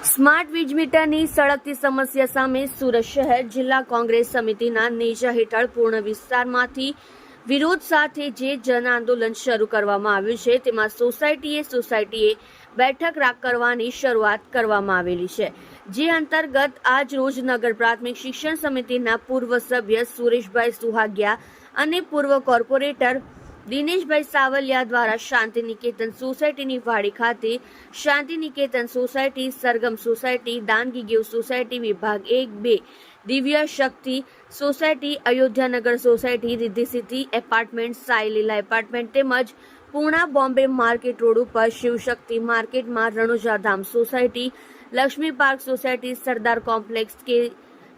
Smart વીજ મીટરની સળગતી સમસ્યા સામે સુરત શહેર જિલ્લા કોંગ્રેસ સમિતિના નેજા હેઠળ પૂર્ણ વિસ્તારમાંથી વિરોધ સાથે જે જન આંદોલન શરૂ કરવામાં આવ્યું છે, તેમાં સોસાયટીએ સોસાયટીએ બેઠક રાખ કરવાની શરૂઆત કરવામાં આવેલી છે. જે અંતર્ગત આજ રોજ નગર પ્રાથમિક શિક્ષણ સમિતિના પૂર્વ સભ્ય સુરેશભાઈ સુહાગિયા અને પૂર્વ કોર્પોરેટર દિનેશભાઈ સાવલિયા દ્વારા શાંતિ નિકેતન સોસાયટીની વાડી ખાતે શાંતિ નિકેતન સોસાયટી, સરગમ સોસાયટી, દાનગી ગીવ સોસાયટી વિભાગ એક બે, Divya Shakti society, Ayodhyanagar society, Riddhi city apartment Sai Leela apartment તેમજ પૂર્ણા બોમ્બે માર્કેટ રોડ ઉપર શિવશક્તિ માર્કેટમાં Ranujadham society, Laxmi park society, Sardar complex કે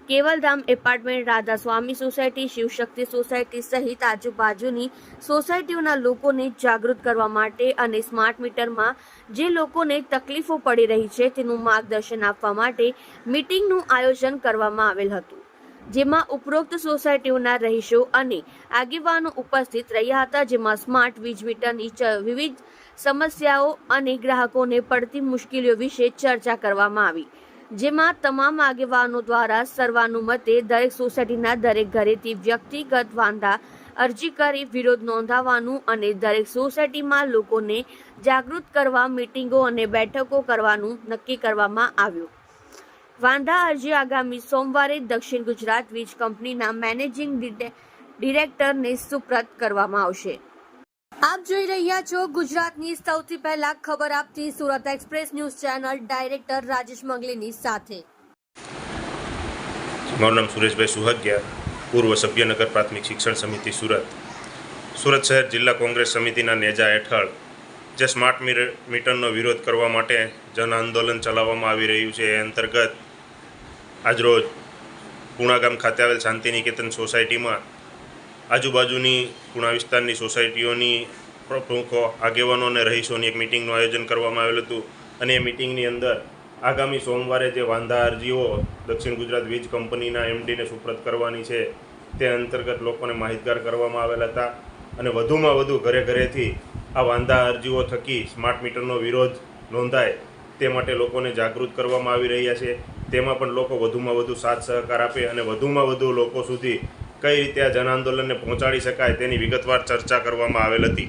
Kevaldham apartment Radha Swami society, Shivshakti society સહિત આજુબાજુની સોસાયટીઓના લોકોને જાગૃત કરવા માટે અને સ્માર્ટ મીટરમાં જે લોકોને તકલીફો પડી રહી છે તેનું માર્ગદર્શન આપવા માટે મીટિંગનું આયોજન કરવામાં આવેલ હતું, જેમાં ઉપરોક્ત સોસાયટીઓના રહીશો અને આગેવાનો ઉપસ્થિત રહ્યા હતા, જેમાં સ્માર્ટ વીજ મીટરની વિવિધ સમસ્યાઓ અને ગ્રાહકોને પડતી મુશ્કેલીઓ વિશે ચર્ચા કરવામાં આવી. જેમાં તમામ આગેવાનો દ્વારા સર્વાનુમતે દરેક સોસાયટીના દરેક ઘરેથી વ્યક્તિગત વાંધા અરજી કરી વિરોધ નોંધાવવાનું અને દરેક સોસાયટીમાં લોકોને જાગૃત કરવા, મીટિંગો અને બેઠકો કરવાનું નક્કી કરવામાં આવ્યું. વાંધા અરજી આગામી સોમવારે દક્ષિણ ગુજરાત વીજ કંપનીના મેનેજિંગ ડિરે- ડિરેક્ટરને સુપ્રત કરવામાં આવશે. આપ જોઈ રહ્યા છો ગુજરાતની સૌથી પહેલા ખબર આપતી Surat express news channel director Rajesh મંગલીની સાથે. મારું નામ સુરેશભાઈ સુહગ્યા, પૂર્વ સભ્યનગર પ્રાથમિક શિક્ષણ સમિતિ સુરત. સુરત શહેર જિલ્લા કોંગ્રેસ સમિતિના નેજા હેઠળ જે સ્માર્ટ મીર- મીટરનો વિરોધ કરવા માટે જન આંદોલન ચલાવવામાં આવી રહ્યું છે, એ અંતર્ગત આજરોજ પૂણા ગામ ખાતે આવેલ શાંતિનિકેતન સોસાયટીમાં આજુબાજુની પૂણા વિસ્તારની સોસાયટીઓની પ્રમુખો, આગેવાનો અને રહીશોની એક મિટિંગનું આયોજન કરવામાં આવેલું હતું. અને એ મિટિંગની અંદર આગામી સોમવારે જે વાંધા અરજીઓ દક્ષિણ ગુજરાત વીજ કંપનીના એમડીને સુપ્રત કરવાની છે, તે અંતર્ગત લોકોને માહિતગાર કરવામાં આવેલા હતા. અને વધુમાં વધુ ઘરે ઘરેથી આ વાંધા અરજીઓ થકી સ્માર્ટ મીટરનો વિરોધ નોંધાય, તે માટે લોકોને જાગૃત કરવામાં આવી રહ્યા છે. તેમાં પણ લોકો વધુમાં વધુ સાથ સહકાર આપે અને વધુમાં વધુ લોકો સુધી કઈ રીતે આ જન આંદોલનને પહોંચાડી શકાય તેની વિગતવાર ચર્ચા કરવામાં આવેલ હતી.